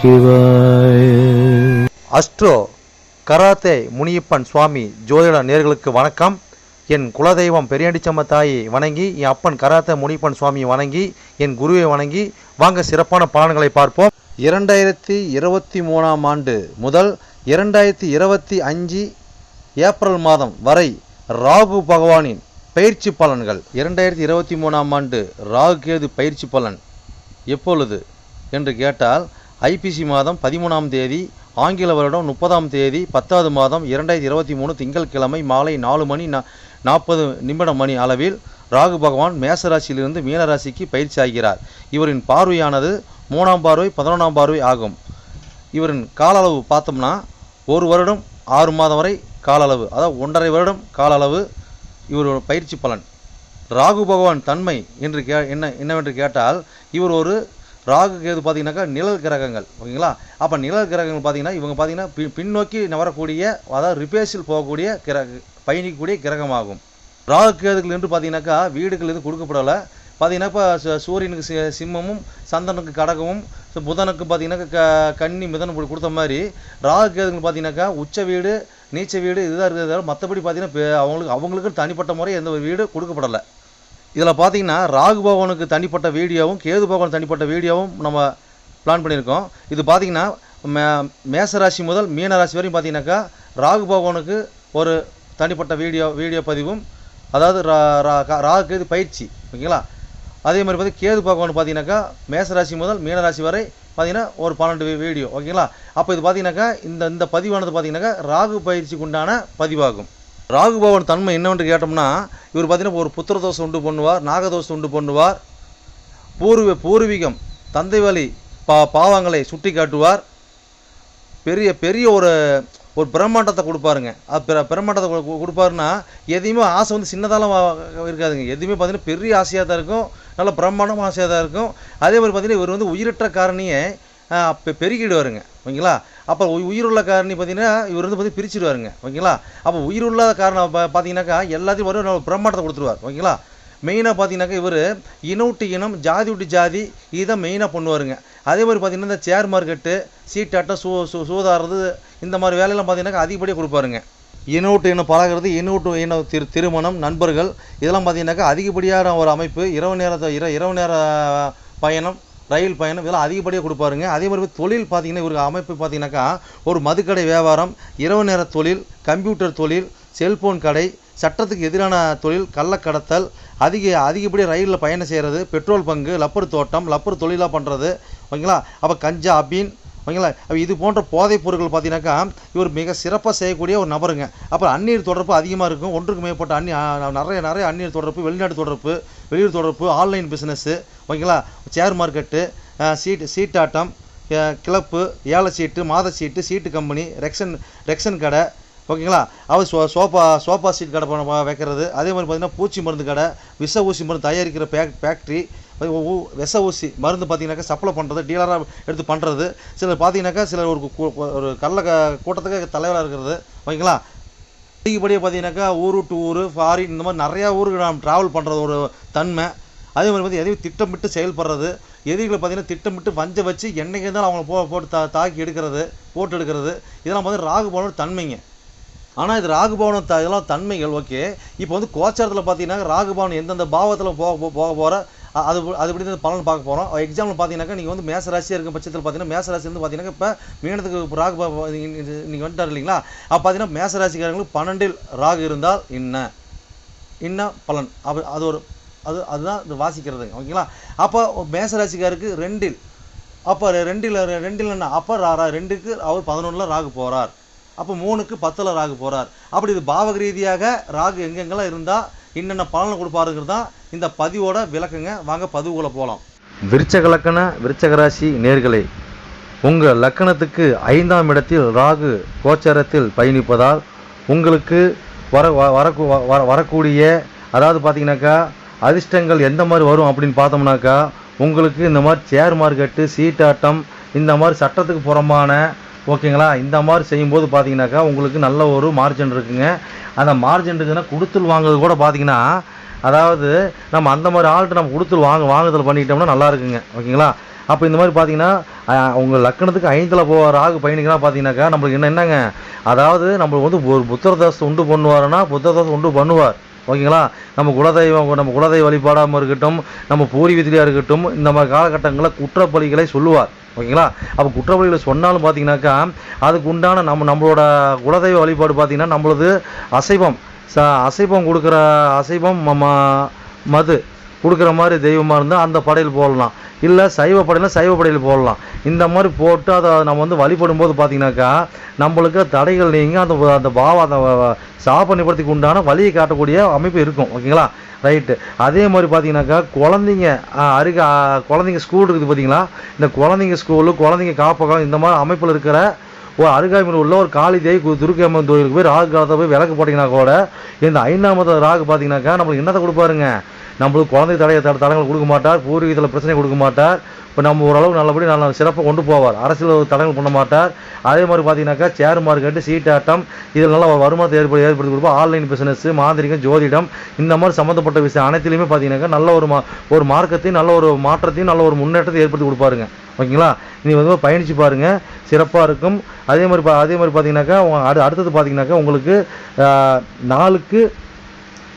சிவாய. Astro karate Muniyappan சுவாமி ஜோதிட நேர்களுக்கு வணக்கம். என் குலதெய்வம் பெரியாண்டிச்சம்ம தாயை வணங்கி என் அப்பன் கராத்தே முனியப்பன் சுவாமியை வணங்கி என் குருவை வணங்கி வாங்க சிறப்பான பலன்களை பார்ப்போம். இரண்டாயிரத்தி இருபத்தி மூணாம் ஆண்டு முதல் இரண்டாயிரத்தி இருபத்தி அஞ்சு ஏப்ரல் மாதம் வரை ராகு பகவானின் பயிற்சி பலன்கள். இரண்டாயிரத்தி இருபத்தி மூணாம் ஆண்டு ராகு கேது பயிற்சி பலன் எப்பொழுது? என்று கேட்டால் ஐபிசி மாதம் பதிமூணாம் தேதி ஆங்கில வருடம் முப்பதாம் தேதி பத்தாவது மாதம் இரண்டாயிரத்தி இருபத்தி மூணு திங்கட்கிழமை மாலை நாலு மணி நாற்பது நிமிடம் மணி அளவில் ராகு பகவான் மேசராசியிலிருந்து மீனராசிக்கு பயிற்சி ஆகிறார். இவரின் பார்வையானது மூணாம் பார்வை பதினொன்றாம் பார்வை ஆகும். இவரின் கால அளவு பார்த்தோம்னா ஒரு வருடம் ஆறு மாதம் வரை கால அளவு அதாவது ஒன்றரை வருடம் கால அளவு இவரோட பயிற்சி பலன். ராகு பகவான் தன்மை என்று கே என்ன என்னவென்று கேட்டால் இவர் ஒரு ராகு கேது பார்த்தீங்கன்னாக்கா நிழல் கிரகங்கள் ஓகேங்களா? அப்போ நிழல் கிரகங்கள் பார்த்தீங்கன்னா இவங்க பார்த்தீங்கன்னா பி பின்னோக்கி நவரக்கூடிய அதாவது ரிப்பேர்ஸில் போகக்கூடிய கிரக பயணிக்கக்கூடிய கிரகமாகும். ராகு கேதுகள் என்று பார்த்தீங்கன்னாக்கா வீடுகள் எதுவும் கொடுக்கப்படலை. பார்த்தீங்கன்னா இப்போ சூரியனுக்கு சி- சிம்மமும் சந்திரனுக்கு கடகமும் ஸோ புதனுக்கு பார்த்தீங்கன்னா க கன்னி மிதனம் கொடுத்த மாதிரி ராகு கேதுகள் பார்த்தீங்கன்னாக்கா உச்ச வீடு நீச்ச வீடு இதுதான் இருக்கிறது மற்றபடி பார்த்தீங்கன்னா அவங்களுக்கு அவங்களுக்கு தனிப்பட்ட முறை எந்த ஒரு வீடு கொடுக்கப்படலை. இதில் பார்த்தீங்கன்னா ராகு பகவானுக்கு தனிப்பட்ட வீடியோவும் கேது பகவான் தனிப்பட்ட வீடியோவும் நம்ம பிளான் பண்ணியிருக்கோம். இது பார்த்தீங்கன்னா மே மேசராசி முதல் மீனராசி வரையும் பார்த்தீங்கன்னாக்கா ராகு பகவானுக்கு ஒரு தனிப்பட்ட வீடியோ வீடியோ பதிவும் அதாவது ரா- ரா- கா- ராகு கேது பயிற்சி ஓகேங்களா? அதே மாதிரி பார்த்து கேது பகவான் பார்த்தீங்கன்னாக்கா மேசராசி முதல் மீனராசி வரை பார்த்தீங்கன்னா ஒரு பன்னெண்டு வீடியோ ஓகேங்களா? அப்போ இது பார்த்தீங்கன்னாக்கா இந்த இந்த பதிவானது பார்த்தீங்கன்னாக்கா ராகு பயிற்சிக்கு உண்டான பதிவாகும். ராகுபவன் தன்மை என்னவென்று கேட்டோம்னா இவர் பார்த்தீங்கன்னா ஒரு புத்திர தோஷம் உண்டு பண்ணுவார் நாகதோஷம் உண்டு பண்ணுவார். பூர்வ பூர்வீகம் தந்தை வழி பா பாவங்களை சுட்டி காட்டுவார். பெரிய பெரிய ஒரு ஒரு பிரம்மாண்டத்தை கொடுப்பாருங்க. அது பிர பிரம்மாண்டத்தை கொடு- கொடுப்பாருன்னா எதையுமே ஆசை வந்து சின்னதாலாம் இருக்காதுங்க. எதுவுமே பார்த்தீங்கன்னா பெரிய ஆசையாக தான் இருக்கும். நல்ல பிரம்மாண்டமாக ஆசையாக தான் இருக்கும். அதே மாதிரி பார்த்தீங்கன்னா இவர் வந்து உயிரற்ற காரணியை பெருகிடுவாருங்க பெ ஓகேங்களா? அப்போ உயிருள்ள காரணி பார்த்தீங்கன்னா இவர் வந்து பார்த்து பிரிச்சிடுவாருங்க ஓகேங்களா? அப்போ உயிருள்ள காரணம் பார்த்தீங்கன்னாக்கா எல்லாத்தையும் வரும் பிரம்மாண்டத்தை கொடுத்துருவார். ஓகேங்களா? மெயினாக பார்த்தீங்கன்னாக்கா இவர் இன விட்டு இனம் ஜாதி விட்டு ஜாதி இதை மெயினாக பண்ணுவாருங்க. அதே மாதிரி பார்த்தீங்கன்னா இந்த சேர் மார்க்கெட்டு சீட்டாட்டம் சூ சூ சூதாடுறது இந்த மாதிரி வேலையெல்லாம் பார்த்தீங்கன்னாக்கா அதிகப்படியாக கொடுப்பாருங்க. இனம் இனம் பழகிறது இனவுட்டு இன திரு திருமணம் நண்பர்கள் இதெல்லாம் பார்த்தீங்கன்னாக்கா அதிகப்படியான ஒரு அமைப்பு. இரவு நேரத்தை இர இரவு நேர பயணம் ரயில் பயணம் இதெல்லாம் அதிகப்படியாக கொடுப்பாருங்க. அதே மாதிரி தொழில் பார்த்தீங்கன்னா இவருக்கு அமைப்பு பார்த்தீங்கன்னாக்கா ஒரு மதுக்கடை வியாபாரம் இரவு நேர தொழில் கம்ப்யூட்டர் தொழில் செல்போன் கடை சட்டத்துக்கு எதிரான தொழில் கள்ளக்கடத்தல் அதிக அதிகப்படியாக ரயிலில் பயணம் செய்கிறது பெட்ரோல் பங்கு லப்பர் தோட்டம் லப்பர் தொழிலாக பண்ணுறது ஓகேங்களா? அப்போ கஞ்சா அபீன் ஓகேங்களா? அப்போ இது போன்ற போதைப் பொருட்கள் பார்த்தீங்கன்னாக்கா இவர் மிக சிறப்பாக செய்யக்கூடிய ஒரு நபருங்க. அப்புறம் அந்நீர் தொடர்பு அதிகமாக இருக்கும். ஒன்றுக்கு மேற்பட்ட அந்நி நிறைய நிறைய அந்நீர் தொடர்பு வெளிநாடு தொடர்பு வெளியூர் தொடர்பு ஆன்லைன் பிஸ்னஸ்ஸு ஓகேங்களா? ஷேர் மார்க்கெட்டு சீட் சீட்டாட்டம் கிளப்பு ஏல சீட்டு மாத சீட்டு சீட்டு கம்பெனி ரெக்ஷன் ரெக்ஷன் கடை ஓகேங்களா? அவர் சோ சோஃபா சோஃபா சீட் கடை பண்ண வைக்கிறது. அதே மாதிரி பார்த்தீங்கன்னா பூச்சி மருந்து கடை விஷ ஊசி மருந்து தயாரிக்கிற பேக் ஃபேக்ட்ரி விஷ ஊசி மருந்து பார்த்தீங்கன்னாக்கா சப்ளை பண்ணுறது டீலராக எடுத்து பண்ணுறது சிலர் பார்த்தீங்கன்னாக்கா சிலர் ஒரு ஒரு கள்ள கூட்டத்துக்கு தலைவராக இருக்கிறது. ஓகேங்களா? அதிகப்படியாக பார்த்தீங்கன்னாக்கா ஊர் டு ஊர் ஃபாரின் இந்த மாதிரி நிறையா ஊருக்கு நாம் ட்ராவல் பண்ணுறது ஒரு தன்மை. அதே மாதிரி வந்து எதையும் திட்டமிட்டு செயல்படுறது எதிரிகளை பார்த்தீங்கன்னா திட்டமிட்டு வஞ்ச வச்சு என்னைக்கு இருந்தாலும் அவங்கள போ போட்டு தா தாக்கி எடுக்கிறது போட்டு எடுக்கிறது. இதெல்லாம் வந்து ராகுபவனோட தன்மைங்க. ஆனால் இது ராகுபவனம் த இதெல்லாம் தன்மைகள் ஓகே. இப்போ வந்து கோச்சாரத்தில் பார்த்தீங்கன்னா ராகுபவன் எந்தெந்த பாவத்தில் போக போக போகிற அது அது இப்படி பலன் பார்க்க போகிறோம் எக்ஸாம்பிள் பார்த்தீங்கன்னாக்கா நீங்கள் வந்து மேசராசியாக இருக்கும் பட்சத்தில் பார்த்தீங்கன்னா மேசராசி வந்து பார்த்தீங்கன்னா இப்போ மீனத்துக்கு ராகு நீங்கள் வந்துட்டார் இல்லைங்களா? அப்போ பார்த்தீங்கன்னா மேசராசிக்காரங்களுக்கு பன்னெண்டில் ராகு இருந்தால் என்ன? என்ன பலன்? அப்போ அது ஒரு அது அதுதான் இந்த வாசிக்கிறதுங்க ஓகேங்களா? அப்போ மேசராசிக்காருக்கு ரெண்டில். அப்போ ரெண்டில் ரெண்டில் என்ன? அப்போ ரா ரா- ரெண்டுக்கு அவர் பதினொன்றில் ராகு போகிறார் அப்போ மூணுக்கு பத்தில் ராகு போகிறார் அப்படி இது பாவக ரீதியாக ராகு எங்கெங்கெல்லாம் இருந்தால் என்னென்ன பலனை கொடுப்பாருங்கிறது தான் இந்த பதிவோட விளக்குங்க. வாங்க பதிவுக்குள்ளே போகலாம் விருச்சக லக்கண விருச்சக ராசி உங்கள் லக்கணத்துக்கு ஐந்தாம் இடத்தில் ராகு கோச்சரத்தில் பயணிப்பதால் உங்களுக்கு வர வ- வ- வர வரக்கூடிய அதாவது பார்த்தீங்கன்னாக்கா அதிர்ஷ்டங்கள் எந்த மாதிரி வரும் அப்படின்னு பார்த்தோம்னாக்கா உங்களுக்கு இந்த மாதிரி ஷேர் மார்க்கெட்டு சீட்டாட்டம் இந்த மாதிரி சட்டத்துக்கு புறம்பான ஓகேங்களா இந்த மாதிரி செய்யும்போது பார்த்தீங்கன்னாக்கா உங்களுக்கு நல்ல ஒரு மார்ஜின் இருக்குங்க. அந்த மார்ஜின் இருக்குதுன்னா கொடுத்துல் வாங்குறது கூட பார்த்தீங்கன்னா அதாவது நம்ம அந்த மாதிரி ஆள்கிட்ட நம்ம கொடுத்து வாங்க வாங்குதல் பண்ணிக்கிட்டோம்னா நல்லா இருக்குங்க. ஓகேங்களா? அப்போ இந்த மாதிரி பார்த்தீங்கன்னா உங்கள் லக்கணத்துக்கு ஐந்தில் போகிற ராகு பயணிக்கலாம் பார்த்தீங்கன்னாக்கா நம்மளுக்கு என்ன என்னங்க? அதாவது நம்மளுக்கு வந்து ஒரு புத்தர தோசை உண்டு பண்ணுவாருன்னா புத்தர தோசை உண்டு பண்ணுவார். ஓகேங்களா? நம்ம குலதெய்வம் நம்ம குலதெய்வ வழிபாடாமல் இருக்கட்டும் நம்ம பூர்வீகத்திலையாக இருக்கட்டும் இந்த மாதிரி காலகட்டங்களில் குற்றப்பலிகளை சொல்லுவார். ஓகேங்களா? அப்போ குற்றப்பலிகளை சொன்னாலும் பார்த்தீங்கன்னாக்கா அதுக்கு உண்டான நம்ம நம்மளோட குலதெய்வ வழிபாடு பார்த்திங்கன்னா நம்மளது அசைவம். ச அசைவம் கொடுக்குற அசைவம் ம- மது. கொடுக்குற மாதிரி தெய்வமாக இருந்தால் அந்த படையல் போடலாம். இல்லை சைவ படையில சைவ படையல் போடலாம். இந்த மாதிரி போட்டு அதை நம்ம வந்து வழிபடும் போது பார்த்தீங்கன்னாக்கா நம்மளுக்கு தடைகள் நீங்க அந்த அந்த பாவம் அந்த சாப்ப நிபர்த்திக்கு உண்டான வழியை காட்டக்கூடிய அமைப்பு இருக்கும். ஓகேங்களா? ரைட்டு. அதே மாதிரி பார்த்தீங்கன்னாக்கா குழந்தைங்க அருக குழந்தைங்க ஸ்கூல் இருக்குது பார்த்தீங்களா இந்த குழந்தைங்க ஸ்கூலு குழந்தைங்க காப்பகம் இந்த மாதிரி அமைப்பில் இருக்கிற ஒரு அருகாமையில் உள்ள ஒரு காளி தேவி கு- அம்மன் கோயிலுக்கு போய் ராகு காலத்தை போய் விளக்கு போட்டிங்கன்னா கூட இந்த ஐந்தாமது ராகு பார்த்தீங்கன்னாக்கா நம்மளுக்கு என்னத்தை கொடுப்பாருங்க? நம்மளுக்கு குழந்தை தடைய தடங்கள் கொடுக்க மாட்டார் பூர்வீகத்தில் பிரச்சனை கொடுக்க மாட்டார். இப்போ நம்ம ஓரளவு நல்லபடி நல்ல சிறப்பாக கொண்டு போவார். அரசியல் தடங்கள் பண்ண மாட்டார். அதே மாதிரி பார்த்தீங்கன்னாக்கா சேர் மார்க்கெட்டு சீட்டாட்டம் இதில் நல்ல வருமானத்தை ஏற்படுத்தி ஏற்படுத்தி கொடுப்போம் ஆன்லைன் பிஸ்னஸ் மாந்திரிகம் ஜோதிடம் இந்த மாதிரி சம்மந்தப்பட்ட விஷயம் அனைத்துலையுமே பார்த்தீங்கன்னாக்கா நல்ல ஒரு மா ஒரு மார்க்கத்தையும் நல்ல ஒரு மாற்றத்தையும் நல்ல ஒரு முன்னேற்றத்தை ஏற்படுத்தி கொடுப்பாருங்க. ஓகேங்களா? நீ வந்து பயணிச்சு பாருங்கள் சிறப்பாக இருக்கும். அதே மாதிரி பா அதே மாதிரி பார்த்தீங்கன்னாக்கா அடு அடுத்தது பார்த்தீங்கன்னாக்கா உங்களுக்கு நாளுக்கு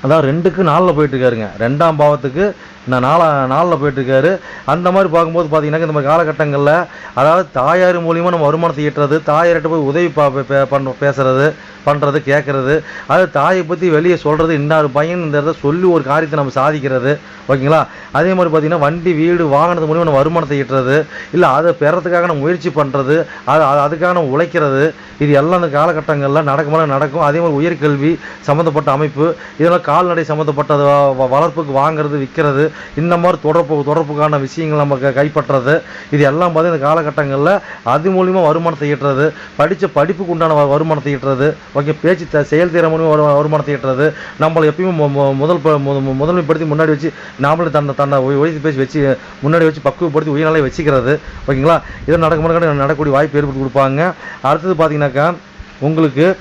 அதாவது ரெண்டுக்கு நாளில் போயிட்டு இருக்காருங்க. ரெண்டாம் பாவத்துக்கு நான் நாலா நாளில் போயிட்டுருக்காரு. அந்த மாதிரி பார்க்கும்போது பார்த்தீங்கன்னா இந்த மாதிரி காலகட்டங்களில் அதாவது தாயார் மூலியமாக நம்ம வருமானத்தை ஈட்டுறது தாயார்கிட்ட போய் உதவி பா பே- பண்ண பேசுகிறது பண்ணுறது கேட்குறது அது தாயை பற்றி வெளியே சொல்கிறது இன்னார் பையன் இந்த இடத்த சொல்லி ஒரு காரியத்தை நம்ம சாதிக்கிறது ஓகேங்களா? அதே மாதிரி பார்த்திங்கன்னா வண்டி வீடு வாகனத்து மூலியமாக நம்ம வருமானத்தை ஈட்டுறது இல்லை அதை பெறத்துக்காக நம்ம முயற்சி பண்ணுறது அது அது- அதுக்காக நம்ம உழைக்கிறது இது எல்லாம் அந்த காலகட்டங்களில் நடக்கும்போது நடக்கும். அதே மாதிரி உயர்கல்வி சம்மந்தப்பட்ட அமைப்பு இதெல்லாம் கால்நடை சம்மந்தப்பட்ட வ- வளர்ப்புக்கு வாங்குறது விற்கிறது இந்த மாதிரி தொடர்பு தொடர்புக்கான விஷயங்கள் நம்ம கைப்பற்றுறது இது எல்லாம் பார்த்து இந்த காலகட்டங்களில் அது மூலிமா வருமானத்தை ஈட்டுறது. படித்த படிப்புக்கு உண்டான வருமானத்தை ஈட்டுறது. ஓகே பேச்சு த- மூலியமாக மூலியமா வரு வருமானத்தை ஈட்டுறது. நம்மளை எப்பயுமே முதல் ப- முதன்மைப்படுத்தி முன்னாடி வச்சு நாமளே தன்னை தன்னை ஒழித்து உயர்த்தி பேசி வச்சு முன்னாடி வச்சு பக்குவப்படுத்தி உயர்நிலை வச்சுக்கிறது. ஓகேங்களா? இதை நடக்க முன்னாடி நடக்கக்கூடிய வாய்ப்பு ஏற்படுத்தி கொடுப்பாங்க. அடுத்தது பார்த்தீங்கன்னாக்கா உங்களுக்கு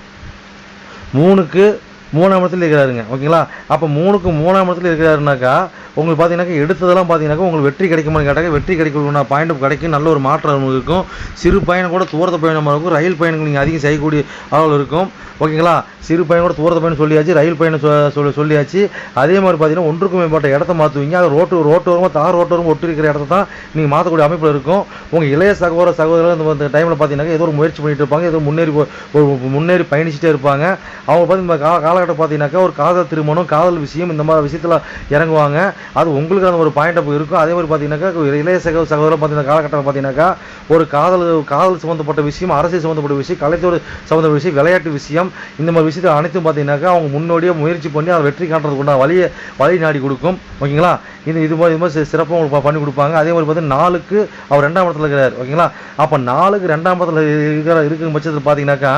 மூணுக்கு மூணாம் இடத்துல இருக்கிறாருங்க. ஓகேங்களா? அப்போ மூணுக்கு மூணாம் இடத்துல இருக்கிறாருனாக்கா உங்களுக்கு பார்த்தீங்கன்னாக்கா எடுத்ததெல்லாம் பார்த்தீங்கன்னாக்கா உங்களுக்கு வெற்றி கிடைக்குமான்னு கேட்டாக்க வெற்றி கிடைக்கணும் பாயிண்ட் கிடைக்கும். நல்ல ஒரு மாற்றம் உங்களுக்கு இருக்கும். சிறு பயணம் கூட தூரத்த பயணமாக இருக்கும். ரயில் பயணங்கள் நீங்கள் அதிகம் செய்யக்கூடிய அளவில் இருக்கும். ஓகேங்களா சிறு பயணம் கூட தூரத்த பயணம் சொல்லியாச்சு ரயில் பயணம் சொ- சொல்லி சொல்லியாச்சு. அதே மாதிரி பார்த்தீங்கன்னா ஒன்றுக்கும் மேற்பட்ட இடத்த மாற்றுவீங்க அது ரோட்டு ரோட்டோரமாக தார் ரோட்டோரமாக ஒட்டி இருக்கிற இடத்த தான் நீங்கள் மாற்றக்கூடிய அமைப்பில் இருக்கும். உங்கள் இளைய சகோதர சகோதரர் இந்த- டைமில் பார்த்தீங்கன்னா ஏதோ ஒரு முயற்சி பண்ணிட்டு இருப்பாங்க. ஏதோ முன்னேறி ஒரு முன்னேறி பயணிச்சுட்டே இருப்பாங்க. அவங்க பார்த்து கால காலகட்டம் பார்த்தீங்கன்னாக்கா ஒரு காதல் திருமணம் காதல் விஷயம் இந்த மாதிரி விஷயத்தில் இறங்குவாங்க. அது உங்களுக்கு அந்த ஒரு பாயிண்ட் அப்போ இருக்கும் அதே மாதிரி பார்த்தீங்கன்னாக்கா இளைய சகோ சகோதரம் பார்த்தீங்கன்னா காலகட்டம் பார்த்தீங்கன்னாக்கா ஒரு காதல் காதல் சம்மந்தப்பட்ட விஷயம் அரசியல் சம்மந்தப்பட்ட விஷயம் கலைத்துறை சம்மந்தப்பட்ட விஷயம் விளையாட்டு விஷயம் இந்த மாதிரி விஷயத்தை அனைத்தும் பார்த்தீங்கன்னாக்கா அவங்க முன்னோடியே முயற்சி பண்ணி அதை வெற்றி காட்டுறதுக்கு உண்டான வழியை வழி நாடி கொடுக்கும். ஓகேங்களா? இது இது மாதிரி இது மாதிரி சிறப்பாக உங்களுக்கு பண்ணி கொடுப்பாங்க. அதே மாதிரி பார்த்தீங்கன்னா நாலுக்கு அவர் ரெண்டாம் இடத்துல இருக்கிறார். ஓகேங்களா? அப்போ நாலுக்கு ரெண்டாம் இடத்துல இருக்கிற இருக்கிற பட்சத்தில் பார்த்தீங்கன்னாக்கா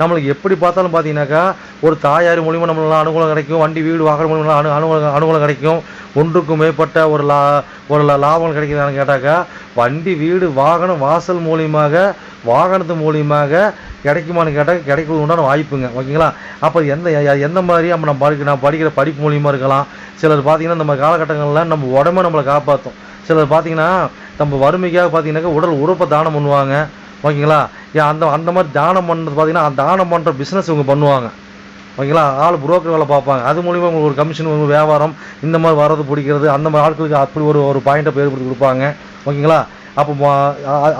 நம்மளுக்கு எப்படி பார்த்தாலும் பார்த்தீங்கன்னாக்கா ஒரு தாயார் மூலிமா நம்மளால் அனுகூலம் கிடைக்கும் வண்டி வீடு வாகனம் மூலிமா அனு அனுகூலம் அனுகூலம் கிடைக்கும். ஒன்றுக்கும் மேற்பட்ட ஒரு லா ஒரு லா- லாபம் கிடைக்குதான்னு கேட்டாக்கா வண்டி வீடு வாகனம் வாசல் மூலியமாக வாகனத்து மூலியமாக கிடைக்குமான்னு கேட்டால் கிடைக்கிறது உண்டான வாய்ப்புங்க. ஓகேங்களா? அப்போ எந்த எந்த மாதிரி நம்ம நம்ம படிக்க நான் படிக்கிற படிப்பு மூலியமாக இருக்கலாம். சிலர் பார்த்தீங்கன்னா நம்ம காலகட்டங்களில் நம்ம உடம்பை நம்மளை காப்பாற்றும் சிலர் பார்த்திங்கன்னா நம்ம வறுமைக்காக பார்த்தீங்கன்னாக்கா உடல் உறுப்பை தானம் பண்ணுவாங்க. ஓகேங்களா? ஏன் அந்த அந்த மாதிரி தானம் பண்ணுறது பார்த்தீங்கன்னா அந்த தானம் பண்ணுற பிஸ்னஸ் இவங்க பண்ணுவாங்க. ஓகேங்களா? ஆள் புரோக்கர் வேலை பார்ப்பாங்க. அது மூலிமா உங்களுக்கு ஒரு கமிஷன் ஒரு வியாபாரம் இந்த மாதிரி வர்றது பிடிக்கிறது அந்த மாதிரி ஆட்களுக்கு அப்படி ஒரு ஒரு பாயிண்ட்டை ஏற்படுத்தி கொடுப்பாங்க. ஓகேங்களா? அப்போ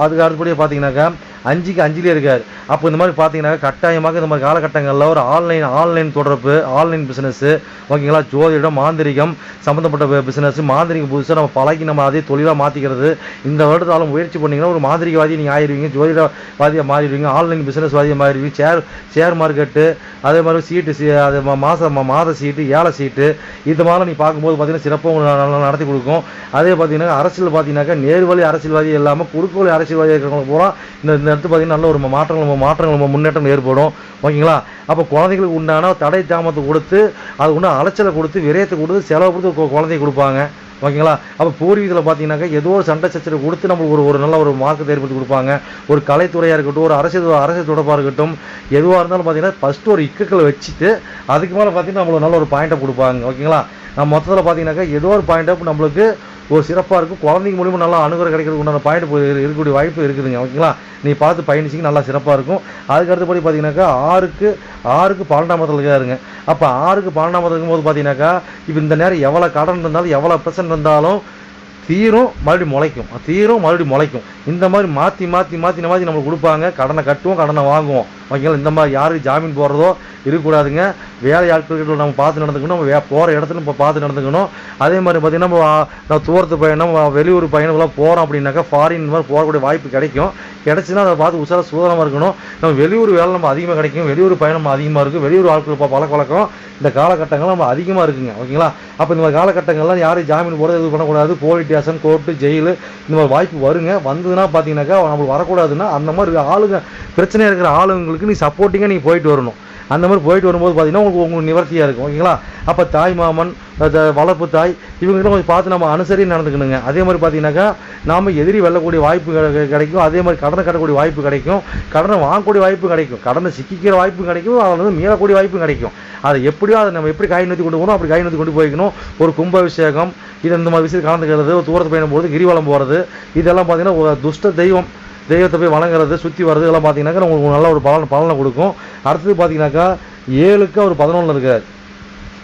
அதுக்கு அடுத்தபடியாக பார்த்தீங்கன்னாக்கா அஞ்சுக்கு அஞ்சுலேயே இருக்கார். அப்போ இந்த மாதிரி பார்த்தீங்கன்னா கட்டாயமாக இந்த மாதிரி காலகட்டங்களில் ஒரு ஆன்லைன் ஆன்லைன் தொடர்பு ஆன்லைன் பிஸ்னஸ்ஸு ஓகேங்களா? ஜோதிடம் மாந்திரிகம் சம்மந்தப்பட்ட பிஸ்னஸ் மாந்திரிக புதுசாக நம்ம பழகி நம்ம அதே தொழிலாக மாற்றிக்கிறது இந்த வருடத்தாலும் முயற்சி பண்ணீங்கன்னா ஒரு மாந்திரிகவாதி நீங்கள் ஆயிடுவீங்க ஜோதிடவாதியாக மாறிடுவீங்க ஆன்லைன் பிஸ்னஸ் வாதியாக மாறிடுவீங்க ஷேர் ஷேர் மார்க்கெட்டு அதே மாதிரி சீட்டு சீ அது மாதம் மா- மாத சீட்டு ஏழை சீட்டு இது மாதிரி நீ பார்க்கும்போது பார்த்தீங்கன்னா சிறப்பாக நடத்தி கொடுக்கும். அதே பார்த்தீங்கன்னா அரசியல் பார்த்தீங்கன்னாக்கா நேர்வழி அரசியல்வாதி இல்லாமல் குறுக்கு அரசியல்வாதி இருக்கிறவங்க பூரா இந்த இந்த இடத்து பார்த்தீங்கன்னா நல்ல ஒரு மாற்றங்கள் மாற்றங்கள் முன்னேற்றம் ஏற்படும். ஓகேங்களா? அப்போ குழந்தைகளுக்கு உண்டான தடை தாமத்தை கொடுத்து அது உண்டான அலைச்சலை கொடுத்து விரயத்தை கொடுத்து செலவு கொடுத்து கு- குழந்தைக்கு கொடுப்பாங்க. ஓகேங்களா? அப்போ பூர்வீகத்தில் பார்த்தீங்கன்னாக்கா ஏதோ ஒரு சண்டை சச்சரவு கொடுத்து நம்மளுக்கு ஒரு ஒரு நல்ல ஒரு மார்க்கத்தை ஏற்படுத்தி கொடுப்பாங்க. ஒரு கலைத்துறையாக இருக்கட்டும் ஒரு அரசியல் அரசியல் தொடர்பாக இருக்கட்டும் எதுவாக இருந்தாலும் பார்த்தீங்கன்னா ஃபஸ்ட்டு ஒரு இக்கக்களை வச்சுட்டு அதுக்கு மேலே பார்த்தீங்கன்னா நம்மளுக்கு நல்ல ஒரு பாயிண்ட்டை கொடுப்பாங்க. ஓகேங்களா? நம்ம மொத்தத்தில் பார்த்தீங்கன்னாக்கா ஏதோ ஒரு பாயிண்ட் நம்மளுக்கு ஒரு சிறப்பாக இருக்கும். குழந்தைங்க மூலியமாக நல்லா அணுகுற கிடைக்கிறது உண்டான பாயிண்ட் இருக்கக்கூடிய வாய்ப்பு இருக்குதுங்க. ஓகேங்களா? நீ பார்த்து பயணிச்சிங்க நல்லா சிறப்பாக இருக்கும். அதுக்கு அடுத்தபடி பார்த்தீங்கன்னாக்கா ஆறுக்கு ஆறுக்கு பன்னெண்டாம் மதத்தில் இருக்காருங்க. அப்போ ஆறுக்கு பன்னெண்டாம் மதம் இருக்கும்போது பார்த்தீங்கன்னாக்கா இப்போ இந்த நேரம் எவ்வளோ கடன் இருந்தாலும் எவ்வளோ பிரச்சனை இருந்தாலும் தீரும் மறுபடியும் முளைக்கும். தீரும் மறுபடியும் முளைக்கும். இந்த மாதிரி மாற்றி மாற்றி மாற்றி மாற்றி நம்மளுக்கு கொடுப்பாங்க. கடனை கட்டுவோம் கடனை வாங்குவோம். ஓகேங்களா இந்த மாதிரி யாருக்கு ஜாமீன் போடுறதோ இருக்கக்கூடாதுங்க. வேலை ஆட்கள்கிட்ட நம்ம பார்த்து நடந்துக்கணும். நம்ம வே போகிற இடத்துல இப்போ பார்த்து நடந்துக்கணும். அதே மாதிரி பார்த்திங்கன்னா நம்ம நான் தூரத்து பயணம் வெளியூர் பயணம்லாம் போகிறோம் அப்படின்னாக்கா ஃபாரின் இந்த மாதிரி போகக்கூடிய வாய்ப்பு கிடைக்கும். கிடச்சின்னா அதை பார்த்து உசார சூதனமாக இருக்கணும். நம்ம வெளியூர் வேலை நம்ம அதிகமாக கிடைக்கும். வெளியூர் பயணம் அதிகமாக இருக்கும் வெளியூர் ஆட்கள் இப்போ பழக்க வழக்கம் இந்த காலகட்டங்கள் நம்ம அதிகமாக இருக்குங்க. ஓகேங்களா? அப்போ இந்த மாதிரி காலகட்டங்கள்லாம் யாரும் ஜாமீன் போடுறது இது பண்ணக்கூடாது. போலீஸ் ஸ்டேஷன் கோர்ட்டு ஜெயிலு இந்த மாதிரி வாய்ப்பு வருங்க. வந்ததுன்னா பார்த்தீங்கன்னாக்கா நம்மளுக்கு வரக்கூடாதுன்னா அந்த மாதிரி ஆளுங்க பிரச்சனையாக இருக்கிற ஆளுங்களுக்கு நீ சப்போர்ட்டிங்காக நீங்கள் போயிட்டு வரணும். அந்த மாதிரி போயிட்டு வரும்போது பார்த்தீங்கன்னா உங்களுக்கு உங்களுக்கு நிவர்த்தியாக இருக்கும். ஓகேங்களா? அப்போ தாய் மாமன் வளர்ப்பு தாய் இவங்ககிட்ட கொஞ்சம் பார்த்து நம்ம அனுசரி நடந்துக்கணுங்க. அதே மாதிரி பார்த்தீங்கன்னாக்கா நாம் எதிரி வெல்லக்கூடிய வாய்ப்பு கிடை- கிடைக்கும். அதே மாதிரி கடனை கட்டக்கூடிய வாய்ப்பு கிடைக்கும். கடனை வாங்கக்கூடிய வாய்ப்பு கிடைக்கும். கடனை சிக்கிக்கிற வாய்ப்பு கிடைக்கும். அதில் வந்து மீளக்கூடிய வாய்ப்பு கிடைக்கும். அதை எப்படியோ அதை நம்ம எப்படி காய் நூற்றி கொண்டு போகணும் அப்படி காய் நூற்றி கொண்டு போய்க்கணும். ஒரு கும்பாபிஷேகம் இது இந்த மாதிரி விஷயத்தில் கலந்துக்கிறது ஒரு தூரத்து பயணம் போகிறது கிரிவலம் போகிறது இதெல்லாம் பார்த்தீங்கன்னா ஒரு துஷ்ட தெய்வம். தெய்வத்தை போய் வணங்குறது சுற்றி வர்றது இதெல்லாம் பார்த்தீங்கன்னாக்கா உங்களுக்கு நல்ல ஒரு பலன் பலனை கொடுக்கும். அடுத்தது பார்த்தீங்கன்னாக்கா ஏழுக்கு அவர் பதினொன்றில் இருக்கார்.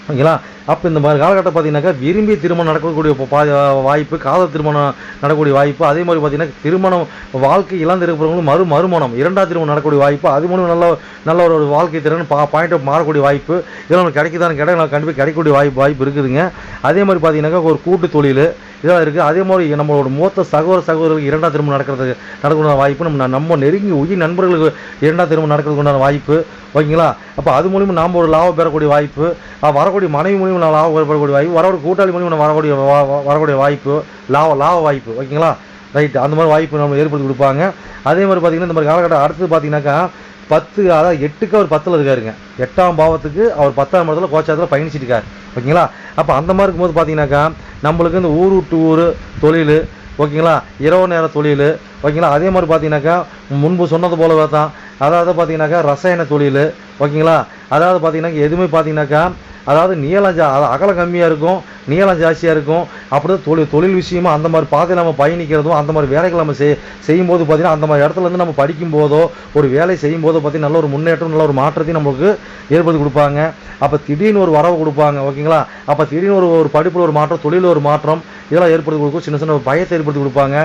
ஓகேங்களா? அப்போ இந்த மாதிரி காலகட்டம் பார்த்தீங்கன்னாக்கா விரும்பி திருமணம் நடக்கக்கூடிய பா- வாய்ப்பு காதல் திருமணம் நடக்கக்கூடிய வாய்ப்பு அதே மாதிரி பார்த்தீங்கன்னா திருமணம் வாழ்க்கை இழந்து இருக்கிறவங்களும் மறு மறுமணம் இரண்டாவது திருமணம் நடக்கக்கூடிய வாய்ப்பு அது மூலம் நல்ல நல்ல ஒரு வாழ்க்கை திறன் பா பாயிண்ட் மாறக்கூடிய வாய்ப்பு இதெல்லாம் கிடைக்குதான்னு கேட்டால் கண்டிப்பாக கிடைக்கக்கூடிய வாய்ப்பு வாய்ப்பு இருக்குதுங்க. அதே மாதிரி பார்த்தீங்கன்னாக்கா ஒரு கூட்டு தொழில் இதாக இருக்குது அதே மாதிரி நம்மளோட மூத்த சகோதர சகோதரர்களுக்கு இரண்டாம் திருமணம் நடக்கிறதுக்கு நடக்கக்கூடிய வாய்ப்பு நம்ம நம்ம நெருங்கி உயிர் நண்பர்களுக்கு இரண்டாம் திருமணம் நடக்கிறதுக்கு உண்டான வாய்ப்பு. ஓகேங்களா? அப்போ அது மூலிமா நாம் ஒரு லாபம் பெறக்கூடிய வாய்ப்பு. வரக்கூடிய மனைவி மூலியமாக நான் லாபம் பெறக்கூடிய வாய்ப்பு. வரக்கூடிய கூட்டாளி மூலியமாக நான் வரக்கூடிய வா- வரக்கூடிய வாய்ப்பு. லாப லாப வாய்ப்பு. ஓகேங்களா? ரைட்டு அந்த மாதிரி வாய்ப்பு நம்ம ஏற்படுத்தி கொடுப்பாங்க. அதே மாதிரி பார்த்தீங்கன்னா இந்த மாதிரி காலகட்டம் அடுத்து பார்த்தீங்கன்னாக்கா பத்து அதாவது எட்டுக்கு அவர் பத்தில் இருக்காருங்க. எட்டாம் பாவத்துக்கு அவர் பத்தாம் இடத்துல கோச்சாரத்தில் பயணிச்சிட்டு ஓகேங்களா? அப்போ அந்த மாதிரி இருக்கும்போது பார்த்தீங்கன்னாக்கா நம்மளுக்கு இந்த ஊர் விட்டு ஊர் தொழில் ஓகேங்களா? இரவு நேர தொழில் ஓகேங்களா? அதே மாதிரி பார்த்தீங்கன்னாக்கா முன்பு சொன்னது போலவே தான். அதாவது பார்த்தீங்கன்னாக்கா ரசாயன தொழில் ஓகேங்களா? அதாவது பார்த்தீங்கன்னாக்கா எதுவுமே பார்த்தீங்கன்னாக்கா அதாவது நீளம் ஜா அகலம் கம்மியாக இருக்கும் நீளம் ஜாஸ்தியாக இருக்கும் அப்படிதான் தொழில் தொழில் விஷயமா அந்த மாதிரி பாதையில் நம்ம பயணிக்கிறதும் அந்த மாதிரி வேலைகள் நம்ம செய் செய்யும்போது பார்த்தீங்கன்னா அந்த மாதிரி இடத்துல இருந்து நம்ம படிக்கும் போதோ ஒரு வேலை செய்யும் போதோ பார்த்தீங்கன்னா நல்ல ஒரு முன்னேற்றம் நல்ல ஒரு மாற்றத்தையும் நம்மளுக்கு ஏற்படுத்தி கொடுப்பாங்க. அப்போ திடீர்னு ஒரு வரவு கொடுப்பாங்க ஓகேங்களா? அப்போ திடீர்னு ஒரு ஒரு படிப்பில் ஒரு மாற்றம் தொழிலில் ஒரு மாற்றம் இதெல்லாம் ஏற்படுத்தி கொடுக்கும். சின்ன சின்ன பயத்தை ஏற்படுத்தி கொடுப்பாங்க.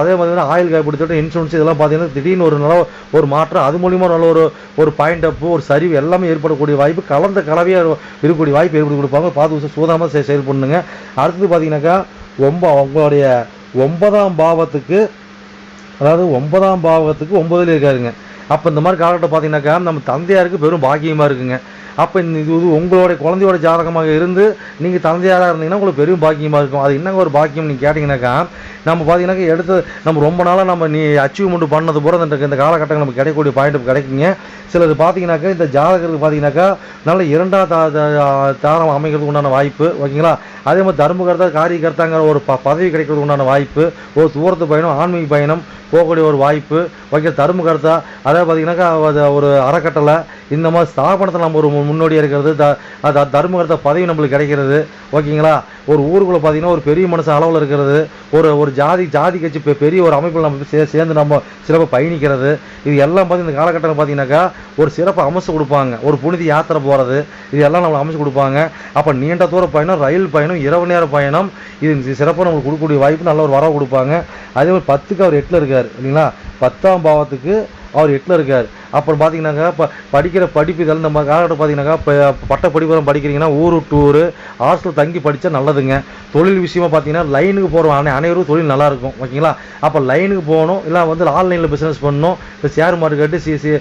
அதே மாதிரி ஆயில் காய்ப்படுத்திட்டு இன்சூரன்ஸ் இதெல்லாம் பார்த்தீங்கன்னா திடீர்னு ஒரு நல்ல ஒரு மாற்றம் அது மூலிமா நல்ல ஒரு ஒரு பாயிண்ட் அப்பு ஒரு சரிவு எல்லாமே ஏற்படக்கூடிய வாய்ப்பு கலந்த கலவையாக இருக்கக்கூடிய வாய்ப்பு ஏற்படுத்தி கொடுப்பாங்க. பார்த்து சூதாமல் செ செயல்படணுங்க அடுத்தது பார்த்தீங்கன்னாக்கா ஒம்ப உங்களுடைய ஒன்பதாம் பாவத்துக்கு அதாவது ஒன்பதாம் பாவத்துக்கு ஒன்பதுல இருக்காருங்க. அப்போ இந்த மாதிரி காலகட்டம் பார்த்தீங்கன்னாக்கா நம்ம தந்தையாருக்கு பெரும் பாக்கியமாக இருக்குங்க. அப்போ இந்த இது இது உங்களுடைய குழந்தையோட ஜாதகமாக இருந்து நீங்கள் தந்தையாராக இருந்தீங்கன்னா உங்களுக்கு பெரும் பாக்கியமாக இருக்கும். அது என்னங்க ஒரு பாக்கியம் நீங்கள் கேட்டிங்கனாக்கா நம்ம பார்த்தீங்கன்னாக்கா எடுத்து நம்ம ரொம்ப நாளாக நம்ம நீ அச்சீவ்மெண்ட் பண்ணது பூரா இந்த காலகட்டங்கள் நமக்கு கிடைக்கக்கூடிய பாயிண்ட் கிடைக்குங்க. சிலது பார்த்தீங்கன்னாக்கா இந்த ஜாதகத்துக்கு பார்த்தீங்கன்னாக்கா நல்ல இரண்டாம் தா தாரம் அமைக்கிறதுக்கு உண்டான வாய்ப்பு ஓகேங்களா? அதே மாதிரி தர்மகர்த்தா காரியகர்த்தாங்கிற ஒரு ப பதவி கிடைக்கிறதுக்கு உண்டான வாய்ப்பு ஒரு தூரத்து பயணம் ஆன்மீக பயணம் போகக்கூடிய ஒரு வாய்ப்பு ஓகே தருமகர்த்தா அதாவது பார்த்தீங்கன்னாக்கா அது ஒரு அறக்கட்டளை இந்த மாதிரி ஸ்தாபனத்தில் நம்ம ஒரு முன்னோடியாக இருக்கிறது த அது தர்மகர்த்தா பதவி நம்மளுக்கு கிடைக்கிறது. ஓகேங்களா? ஒரு ஊருக்குள்ளே பார்த்தீங்கன்னா ஒரு பெரிய மனுஷன் அளவில் இருக்கிறது. ஒரு ஒரு ஜாதி ஜாதி கட்சி பெரிய ஒரு அமைப்பில் நம்ம சே சேர்ந்து நம்ம சிறப்பாக பயணிக்கிறது. இது எல்லாம் பார்த்து இந்த காலகட்டத்தில் பார்த்தீங்கன்னாக்கா ஒரு சிறப்பு அமைச்சு கொடுப்பாங்க. ஒரு புனித யாத்திரை போகிறது இது எல்லாம் நம்மளுக்கு அமைச்சு கொடுப்பாங்க. அப்போ நீண்ட தூர பயணம் ரயில் பயணம் இரவு நேர பயணம் இது சிறப்பாக நம்மளுக்கு கொடுக்கக்கூடிய வாய்ப்பு நல்ல ஒரு வரவு கொடுப்பாங்க. அதே மாதிரி பத்துக்கு அவர் எட்டில் இருக்கார். இல்லைங்களா? பத்தாம் பாவத்துக்கு அவர் எட்டில் இருக்கார். அப்புறம் பார்த்தீங்கன்னாக்கா இப்போ படிக்கிற படிப்பு இதெல்லாம் நம்ம காலகட்டம் பார்த்தீங்கன்னாக்கா இப்போ பட்ட படிப்பு படிக்கிறீங்கன்னா ஊர் டூரு ஹாஸ்டல் தங்கி படித்தா நல்லதுங்க. தொழில் விஷயமா பார்த்தீங்கன்னா லைனுக்கு போகிற அனை அனைவரும் தொழில் நல்லாயிருக்கும் ஓகேங்களா அப்போ லைனுக்கு போகணும் இல்லை வந்து ஆன்லைனில் பிஸ்னஸ் பண்ணணும் இப்போ ஷேர் மார்க்கெட்டு சி சி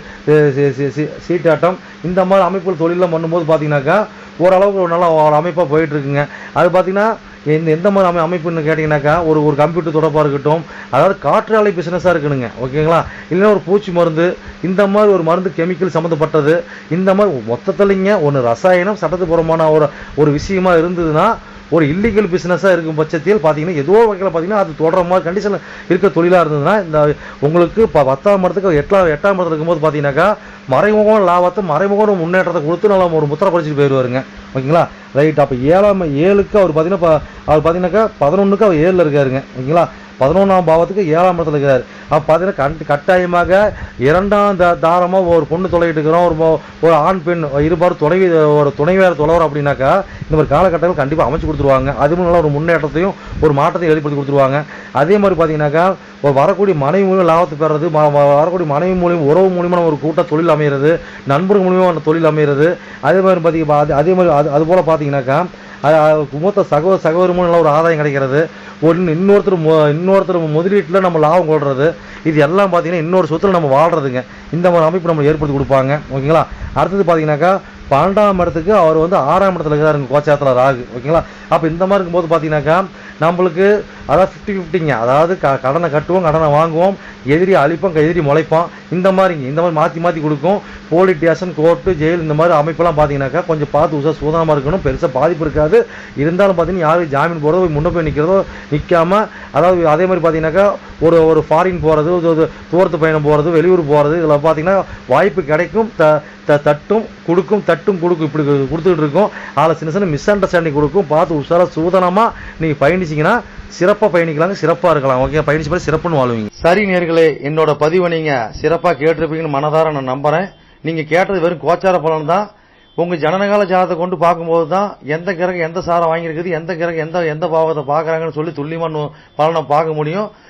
சி- சீட்டாட்டம் இந்த மாதிரி அமைப்புகள் தொழிலெலாம் பண்ணும்போது பார்த்தீங்கன்னாக்கா ஓரளவுக்கு ஒரு நல்ல ஒரு அமைப்பாக போயிட்டுருக்குங்க. அது பார்த்தீங்கன்னா எந்த எந்த மாதிரி அமை அமைப்புன்னு கேட்டிங்கனாக்கா ஒரு ஒரு கம்ப்யூட்டர் தொடர்பாக இருக்கட்டும் அதாவது காற்றாலை பிஸ்னஸாக இருக்கணுங்க ஓகேங்களா இல்லைன்னா ஒரு பூச்சி மருந்து இந்த மாதிரி மாதிரி ஒரு மருந்து கெமிக்கல் சம்மந்தப்பட்டது இந்த மாதிரி மொத்தத்துலைங்க ஒன்று ரசாயனம் சட்டத்துப்புறமான ஒரு ஒரு விஷயமா இருந்ததுன்னா ஒரு இல்லீகல் பிஸ்னஸாக இருக்கும் பட்சத்தில் பார்த்தீங்கன்னா ஏதோ வகையில் பார்த்தீங்கன்னா அது தொடர மாதிரி கண்டிஷன் இருக்க தொழிலாக இருந்ததுன்னா இந்த உங்களுக்கு ப- பத்தாம் இடத்துக்கு எட்டாம் எட்டாம் இடத்துல இருக்கும்போது பார்த்தீங்கன்னாக்கா மறைமுகம் லாபத்தை மறைமுகம் முன்னேற்றத்தை கொடுத்து நல்லா ஒரு முத்திரை படிச்சுட்டு போயிடுவாருங்க ஓகேங்களா? ரைட் அப்போ ஏழாம் ஏழுக்கு அவர் பார்த்தீங்கன்னா அவர் பார்த்தீங்கன்னாக்கா பதினொன்றுக்கு அவர் ஏழில் இருக்காருங்க. ஓகேங்களா? பதினொன்றாம் பாவத்துக்கு ஏழாம் இடத்துல இருக்கிறார். அப்போ பார்த்தீங்கன்னா கண் கட்டாயமாக இரண்டாம் த தாரமாக ஒரு பொண்ணு தொலைகிட்டு இருக்கிறோம் ஒரு ஒரு ஆண் பெண் இருபாரு துணைவி ஒரு துணைவியார் தொலைவர் அப்படின்னாக்கா இந்த மாதிரி காலகட்டங்கள் கண்டிப்பாக அமைச்சு கொடுத்துருவாங்க. அது நல்ல ஒரு முன்னேற்றத்தையும் ஒரு மாற்றத்தையும் ஏற்படுத்தி கொடுத்துருவாங்க. அதே மாதிரி பார்த்தீங்கன்னாக்கா ஒரு வரக்கூடிய மனைவி மூலியம் லாபத்தை பெறது வரக்கூடிய மனைவி மூலியம் உறவு மூலியமாக ஒரு கூட்ட தொழில் அமைகிறது நண்பர்கள் மூலியமாக தொழில் அமைகிறது அதே மாதிரி பார்த்தீங்க அது- அதே மாதிரி அது அதுபோல் பார்த்தீங்கன்னாக்கா மூத்த சகோ சகோதரமும் நல்ல ஒரு ஆதாயம் கிடைக்கிறது. ஒன்று இன்னொருத்தர் மு- இன்னொருத்தர் முதலீட்டில் நம்ம லாபம் கொள்வது இது எல்லாம் பார்த்தீங்கன்னா இன்னொரு சொத்துல நம்ம வாழ்கிறதுங்க இந்த மாதிரி அமைப்பு நம்ம ஏற்படுத்தி கொடுப்பாங்க. ஓகேங்களா? அடுத்தது பார்த்தீங்கன்னாக்கா பன்னெண்டாம் இடத்துக்கு அவர் வந்து ஆறாம் இடத்துல இருக்கிறாருங்க கோச்சாரத்தில் ராகு. ஓகேங்களா? அப்போ இந்த மாதிரி இருக்கும்போது பார்த்தீங்கன்னாக்கா நம்மளுக்கு அதாவது ஃபிஃப்டி ஃபிஃப்டிங்க அதாவது க கடனை கட்டுவோம் கடனை வாங்குவோம் எதிரி அழிப்போம் எதிரி முளைப்போம் இந்த மாதிரிங்க இந்த மாதிரி மாற்றி மாற்றி கொடுக்கும். போலீஸ் ஸ்டேஷன் கோர்ட்டு ஜெயில் இந்த மாதிரி அமைப்பெல்லாம் பார்த்தீங்கன்னாக்கா கொஞ்சம் பார்த்து உசா சூதனமாக இருக்கணும் பெருசாக பாதிப்பு இருக்காது. இருந்தாலும் பார்த்தீங்கன்னா யாரும் ஜாமீன் போகிறதோ போய் முன்ன போய் நிற்கிறதோ நிற்காம அதாவது அதே மாதிரி பார்த்தீங்கன்னாக்கா ஒரு ஒரு ஃபாரின் போகிறது ஒரு தூரத்து பயணம் போகிறது வெளியூர் போகிறது இதில் பார்த்தீங்கன்னா வாய்ப்பு கிடைக்கும். த த தட்டும் கொடுக்கும் தட்டும் கொடுக்கும் இப்படி கொடுத்துக்கிட்டு இருக்கும். அதில் சின்ன சின்ன மிஸ் அண்டர்ஸ்டாண்டிங் கொடுக்கும். பார்த்து உஷாராக சூதனமாக நீங்கள் பயணிச்சிங்கன்னா சிறப்பாக பயணிக்கலாங்க சிறப்பாக இருக்கலாம். ஓகே பயணிச்சு போய் சிறப்புன்னு வாழ்வீங்க. சரி நேர்களே என்னோட பதிவை நீங்கள் சிறப்பாக கேட்டிருப்பீங்கன்னு மனதார நான் நம்புகிறேன் நீங்கள் கேட்டது வெறும் கோச்சார பலன் தான். உங்கள் ஜனனகால ஜாதகத்தை கொண்டு பார்க்கும்போது தான் எந்த கிரகம் எந்த சாரம் வாங்கியிருக்குது எந்த கிரகம் எந்த எந்த பாவத்தை பார்க்குறாங்கன்னு சொல்லி துல்லியமான பலனை பார்க்க முடியும்.